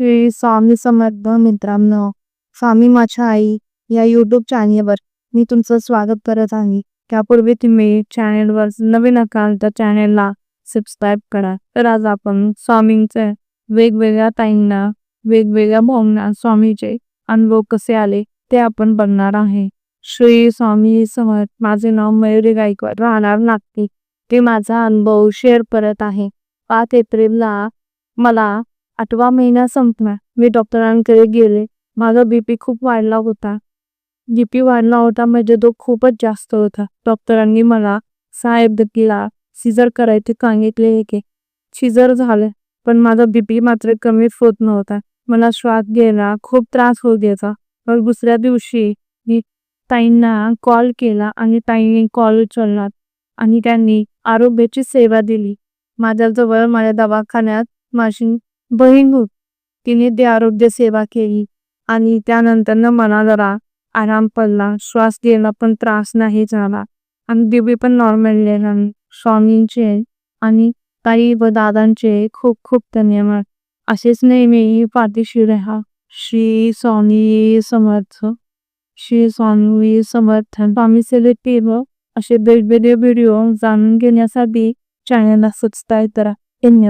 श्री स्वामी समर्थ मित्रांनो स्वामी माझ्या आई या यूट्यूब चॅनेलवर मी तुमचं स्वागत करत आहे. त्यापूर्वी तुम्ही चॅनेलवर नवीन असाल तर चॅनेलला सबस्क्राईब करा. तर आज आपण स्वामींचे वेगवेगळ्या ताईंना वेगवेगळ्या भावना स्वामीचे अनुभव कसे आले ते आपण बघणार आहे. श्री स्वामी समर्थ माझे नाव मयुरी गायकवाड. राहणार नागपूर. ते माझा अनुभव शेअर करत आहे. पाच एप्रिलला मला आठवा महिना संपला. मी डॉक्टरांकडे गेले. माझा बीपी खूप वाढला होता. बीपी वाढला होता म्हणजे तो खूपच जास्त होता. डॉक्टरांनी मला साहेब केला सिजर करायचे सांगितले हे की सिजर झाले. पण माझा बीपी मात्र कमीच होत नव्हता. मला श्वास घ्यायला खूप त्रास होत घ्यायचा मग दुसऱ्या दिवशी मी ताईंना कॉल केला आणि ताईंनी कॉल उचलला आणि त्यांनी आरोग्याची सेवा दिली. माझ्याजवळ माझ्या दवाखान्यात माझी बहीण तिने ते आरोग्य सेवा केली आणि त्यानंतर मला जरा आराम पडला. श्वास घ्यायला पण त्रास नाही झाला. आणि बीबी पण नॉर्मल गेला स्वामींचे आणि ताई व दादांचे खूप खूप धन्यवाद. असेच नेहमी पाठीशी राहा. श्री स्वामी समर्थ. श्री स्वामी समर्थ. स्वामी सेलेक्टिव्ह असे वेगवेगळे व्हिडिओ जाणून घेण्यासाठी चॅनलला सबस्क्राईब करा. धन्यवाद.